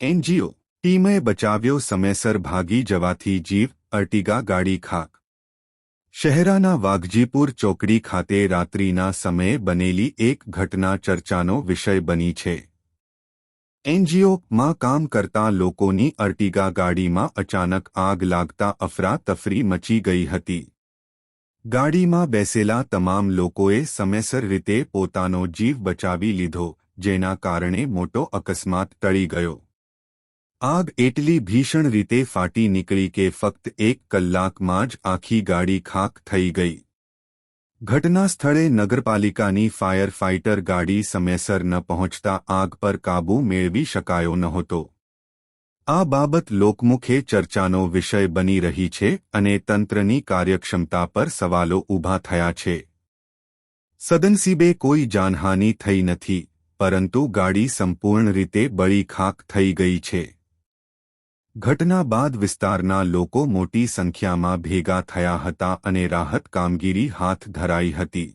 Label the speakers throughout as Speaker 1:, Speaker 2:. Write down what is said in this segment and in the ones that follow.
Speaker 1: NGO ટીમે બચાવ્યો સમયસર ભાગી જવાથી જીવ અર્ટિગા ગાડી ખાક શહેરાના વાઘજીપુર ચોકડી ખાતે રાત્રિના સમયે બનેલી એક ઘટના ચર્ચાનો વિષય બની છે એનજીઓમાં કામ કરતા લોકોની અર્ટિગા ગાડીમાં અચાનક આગ લાગતા અફરાતફરી મચી ગઈ હતી ગાડીમાં બેસેલા તમામ લોકોએ સમયસર રીતે પોતાનો જીવ બચાવી લીધો, જેના કારણે મોટો અકસ્માત ટળી ગયો. આગ એટલી ભીષણ રીતે ફાટી નીકળી કે ફક્ત એક કલાકમાં જ આખી ગાડી ખાક થઈ ગઈ. ઘટના સ્થળે નગરપાલિકાની ફાયર ફાઇટર ગાડી સમયસર ન પહોંચતા આગ પર કાબૂ મેળવી શકાયો નહોતો. આ બાબત લોકમુખે ચર્ચાનો વિષય બની રહી છે અને તંત્રની કાર્યક્ષમતા પર સવાલો ઊભા થયા છે. સદનસીબે કોઈ જાનહાનિ થઈ નથી, પરંતુ ગાડી સંપૂર્ણ રીતે બળી ખાક થઈ ગઈ છે. ઘટના બાદ વિસ્તારના લોકો મોટી સંખ્યામાં ભેગા થયા હતા અને રાહત કામગીરી હાથ ધરાઈ હતી.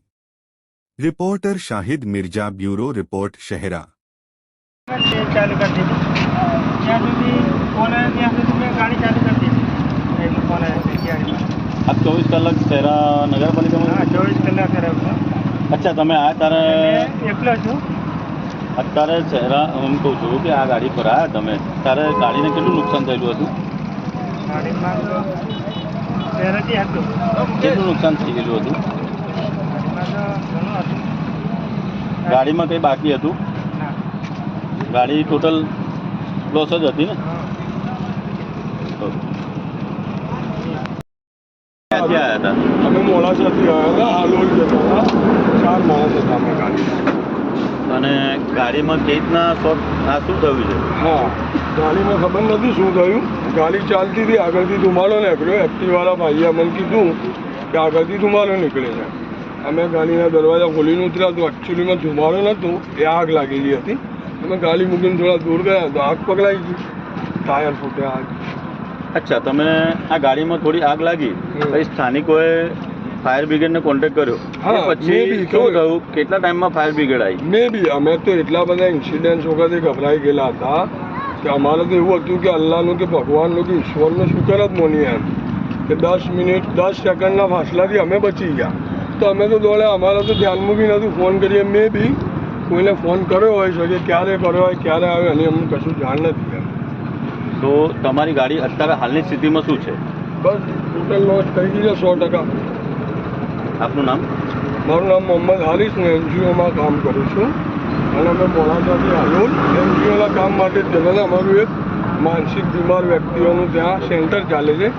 Speaker 1: Reporter Shahid Mirza bureau report, Shehera.
Speaker 2: ચાલુ કરી દીધું. ત્યાં સુધી ફોન આવ્યો ત્યાં સુધી મેં ગાડી ચાલુ કરી દીધી. એટલે ફોન આવ્યો ગાડીમાં
Speaker 3: આપ ચોવીસ કલાક શહેરા નગરપાલિકામાં?
Speaker 2: હા ચોવીસ કલાક કરાવ્યો
Speaker 3: અચ્છા તમે આ તારે
Speaker 2: એકલો છું.
Speaker 3: અત્યારે શહેરા હું કહું છું કે આ ગાડી પર આવ્યા તમે તારે ગાડીને કેટલું નુકસાન થયેલું હતું? કેટલું નુકસાન થઈ ગયેલું હતું.
Speaker 2: ગાડીમાં
Speaker 3: કંઈ બાકી હતું? ગાડી ટોટલ લોસ જ હતી ને. ક્યાંથી આવ્યા હતા?
Speaker 4: અમે મોડાસાથી આવ્યા હતા હાલોલ જતા ચાર માણસ હતા અમે ગાડી.
Speaker 3: અને ગાડીમાં કઈ રીતના શોર્ટ આ શું થયું છે?
Speaker 4: હા ગાડીમાં ખબર નથી શું થયું. ગાડી ચાલતી હતી આગળથી ધુમાડો નીકળ્યો. એક્ટિવાળા ભાઈએ અમને કીધું કે આગળથી ધુમાડો નીકળે છે. અમે ગાડીના દરવાજા ખોલીને ઉતર્યા તો એકચ્યુઅલીમાં ધુમાડો નહોતું એ આગ લાગેલી હતી. અમે ગાડી મૂકીને થોડા દૂર ગયા તો આગ પકડાઈ ગઈ. ટાયર ફૂટ્યા આગ.
Speaker 3: અચ્છા તમે આ ગાડીમાં થોડી આગ લાગી. પછી સ્થાનિકોએ ફાયર બ્રિગેડને કોન્ટેક્ટ કર્યો. પછી શું થયું? કેટલા ટાઈમમાં ફાયર બ્રિગેડ આવી?
Speaker 4: મે બી અમે તો એટલા બધા ઇન્સિડન્ટ વખતે ગભરાઈ ગયેલા હતા કે અમારે તો એવું હતું કે અલ્લાહનું કે ભગવાનનું કે ઈશ્વરનું શુકર જ મોની એમ. કે દસ મિનિટ દસ સેકન્ડના ફાસલાથી અમે બચી ગયા. તો અમે તો દોડ્યા અમારે તો ધ્યાન મૂકી નહોતું ફોન કરીએ મે બી કોઈને ફોન કર્યો હોય શકે ક્યારે કર્યો હોય ક્યારે આવે એની અમને કશું જાણ નથી
Speaker 3: તો તમારી ગાડી અત્યારે હાલની સ્થિતિમાં શું છે?
Speaker 4: બસ ટોટલ લોસ થઈ દીધો છે સો ટકા.
Speaker 3: આપનું નામ?
Speaker 4: મારું નામ મોહમ્મદ હારિસ હું એનજીઓમાં કામ કરું છું. અને અમે મોડાસાથી હાલોલ એનજીઓના કામ માટે જ જતા અમારું એક માનસિક બીમાર વ્યક્તિઓનું ત્યાં સેન્ટર ચાલે છે.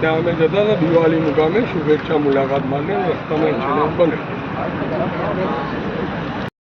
Speaker 4: ત્યાં અમે જતા હતા દિવાળી મુકામે. શુભેચ્છા મુલાકાત માટે. રસ્તામાં ઇન્સિડન્ટ બને